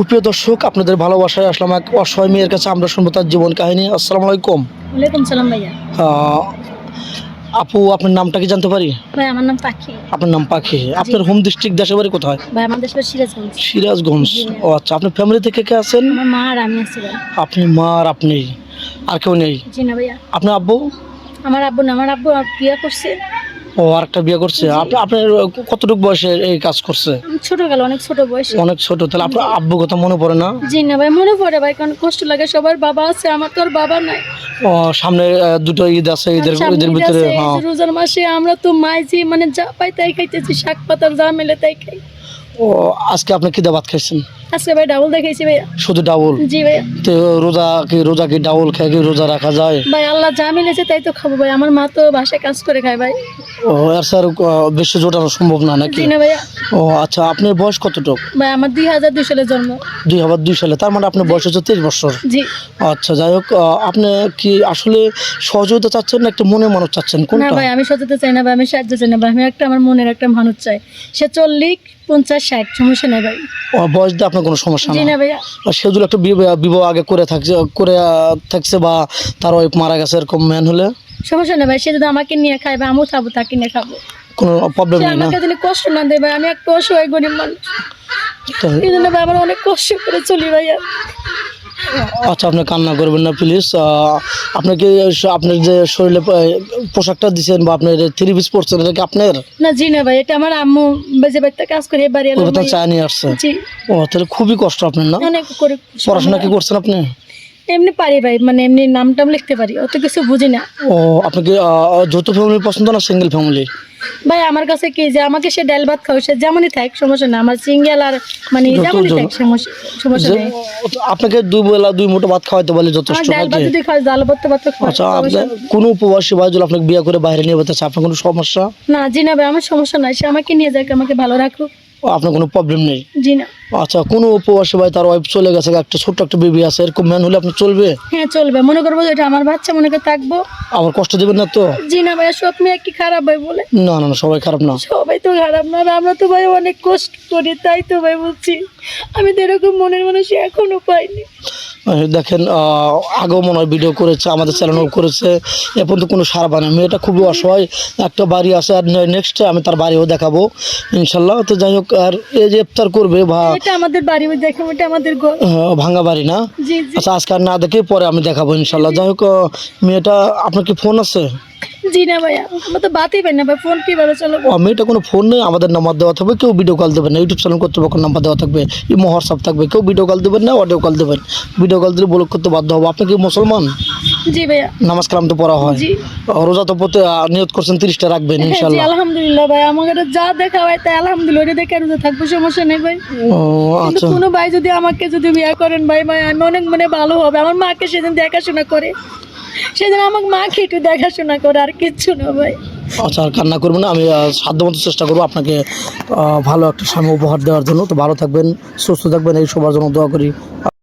সুপ্রিয় দর্শক আপনাদের ভালোবাসায় আসলাম এক অসহায় মেয়ের কাছে। আমরা শুনব তার জীবন কাহিনী। আসসালামু আলাইকুম। ওয়ালাইকুম সালাম ভাইয়া। আপু আপনার নামটা কি জানতে পারি? ভাই আমার নাম পাখি। আপনার নাম পাখি। আপনার হোম ডিস্ট্রিক্ট দেশের বাড়ি কোথায়? ভাই আমার দেশের সিরাজগঞ্জ। সিরাজগঞ্জ। ও আচ্ছা আপনার ফ্যামিলি থেকে কে আছেন? আমার মা আর আমি আছি ভাই আপনি মা আর আপনি। আর কেউ নেই? জি না ভাইয়া। আপনার আব্বু? আমার আব্বু না আমার আব্বু বিয়ে করছে। ও আরেকটা বিয়ে করছে। আপনি আপনার কতটুকু বয়সে এই কাজ করছে? আমি ছোট গেল অনেক ছোট বয়সে। অনেক ছোট তাহলে আপনার আব্বু কথা মনে পড়ে না? জি না ভাই মনে পড়ে ভাই কারণ কষ্ট লাগে সবার বাবা আছে আমার তো আর বাবা নাই। ও সামনে দুটো ঈদ আছে ঈদের ঈদের ভিতরে হ্যাঁ। রোজার মাসে আমরা তো মাইজি মানে যা পাই তাই খাইতেছি শাক পাতার যা মেলে তাই খাই। ও আজকে আপনি কি ভাত খাইছেন? আজকে ভাই ডাবল দেখাইছি ভাইয়া। শুধু ডাউল? জি ভাইয়া। তো রোজা কি রোজা কি ডাউল খেয়ে কি রোজা রাখা যায়? ভাই আল্লাহ যা মিলেছে তাই তো খাব ভাই। আমার মা তো বাসায় কাজ করে খায় ভাই। ও এর স্যার বেশি জোটানো সম্ভব না নাকি? না ভাইয়া। ও আচ্ছা আপনার বয়স কতটুক? ভাই আমার দুই হাজার দুই সালে জন্ম। দুই হাজার দুই সালে তার মানে আপনার বয়স হচ্ছে তেইশ বছর? জি। আচ্ছা যাই হোক আপনি কি আসলে সহযোগিতা চাচ্ছেন না একটা মনে মানুষ চাচ্ছেন? না কোনটা? ভাই আমি সততা চাই না ভাই আমি সাহায্য চাই না ভাই। আমি একটা আমার মনের একটা মানুষ চাই। সে চল্লিশ পঞ্চাশ ষাট সমস্যা নেই ভাই। বয়স দিয়ে আপনার কোনো সমস্যা জি না? ভাইয়া। আর সে যদি একটা বিবাহ আগে করে থাকছে করে থাকছে বা তার ওয়াইফ মারা গেছে এরকম ম্যান হলে? সমস্যা নেই ভাই সে যদি আমাকে নিয়ে খায় বা আমিও খাব তাকে নিয়ে খাব। কোনো প্রবলেম নেই আমাকে যদি কষ্ট না দেয় ভাই আমি একটা অসহায় গরিব মানুষ। এই জন্য ভাই আমার অনেক কষ্ট করে চলি ভাইয়া। আচ্ছা আপনি কান্না করবেন না প্লিজ আপনাকে আপনার যে শরীরে পোশাকটা দিচ্ছেন বা আপনার থ্রি পিস পরছেন এটা কি আপনার? না জি না ভাই এটা আমার আম্মু বেজে বাড়িতে কাজ করে বাড়ি এলো। চা নিয়ে আসছে। জি। ও তাহলে খুবই কষ্ট আপনার না? অনেক করে পড়াশোনা কি করছেন আপনি? এমনি পারি ভাই মানে এমনি নাম টাম লিখতে পারি অত কিছু বুঝি না। ও আপনি কি আহ, যৌথ ফ্যামিলি পছন্দ না সিঙ্গেল ফ্যামিলি ভাই আমার কাছে কি যে আমাকে সে ডাল ভাত খাও সে যেমনই থাক সমস্যা না। আমার সিঙ্গেল আর মানে যেমনই থাক সমস্যা সমস্যা নেই। আপনাকে দুই বেলা দুই মুঠো ভাত খাওয়াইতে বলে যথেষ্ট ডাল ভাত যদি খাওয়া জাল ভাত ভাত আচ্ছা আপনার কোনো উপবাসী ভাই যদি আপনাকে বিয়ে করে বাইরে নিয়ে যেতে চায় আপনার কোনো সমস্যা? না জি না ভাই আমার সমস্যা নাই সে আমাকে নিয়ে যাক আমাকে ভালো রাখুক। আপনার কোনো প্রবলেম নেই? জি না। আচ্ছা কোনো উপবাসী ভাই তার ওয়াইফ চলে গেছে একটা ছোট্ট একটা বেবি আছে এরকম ম্যান হলে আপনি চলবে? হ্যাঁ চলবে। মনে করব যে এটা আমার বাচ্চা মনে করে থাকব। আমার কষ্ট দেবেন না তো? জি না ভাই সব মেয়ে কি খারাপ ভাই বলে? না না না সবাই খারাপ না। সবাই তো খারাপ না আর আমরা তো ভাই অনেক কষ্ট করি তাই তো ভাই বলছি। আমি তো এরকম মনের মানুষ এখনও পাইনি। দেখেন আহ, আগেও মনে হয় ভিডিও করেছে আমাদের চ্যানেলও করেছে এ পর্যন্ত কোনো সারা পায় না মেয়েটা খুবই অসহায় একটা বাড়ি আছে আর নেক্সট আমি তার বাড়িও দেখাবো ইনশাল্লাহ। তো যাই হোক আর এই যে ইফতার করবে বা আমাদের বাড়ি ওটা আমাদের ঘর। ভাঙা বাড়ি না? আচ্ছা আজকে আর না দেখে পরে আমি দেখাবো ইনশাল্লাহ। যাই হোক মেয়েটা আপনার কি ফোন আছে? জি না ভাইয়া আমরা তো বাতই পাই না ভাই ফোন কীভাবে চালাবো? ও, মেয়েটা কোনো ফোন নেই আমাদের নাম্বার দেওয়া থাকবে কেউ ভিডিও কল দেবেন না ইউটিউব চ্যানেল কর্তৃপক্ষের নাম্বার দেওয়া থাকবে ইমো হোয়াটসঅ্যাপ থাকবে কেউ ভিডিও কল দেবেন না অডিও কল দেবেন। ভিডিও কল দিলে ব্লক করতে বাধ্য হব। আপনি কি মুসলমান? জি ভাইয়া। নামাজ কালাম তো পড়া হয়। রোজা তো নিয়ত করছেন তিরিশটা রাখবেন হ্যাঁ, ইনশাল্লাহ আলহামদুলিল্লাহ ভাই আমাকে যা দেখা হয় তাই আলহামদুলিল্লাহ দেখে থাকব সমস্যা নেই ভাই। ও আচ্ছা। কোনো ভাই যদি আমাকে যদি বিয়ে করেন ভাই ভাই আমি অনেক মানে ভালো হবে। আমার মাকে সেদিন দেখাশোনা করে। সেদিন আমার মা খেটু দেখাশোনা করে, আর কিচ্ছু না ভাই। আচ্ছা আর কান্না করব না, আমি সাধ্য সাধ্যমতো চেষ্টা করব আপনাকে ভালো একটা স্বামী উপহার দেওয়ার জন্য। তো ভালো থাকবেন, সুস্থ থাকবেন, এই সবার জন্য দোয়া করি।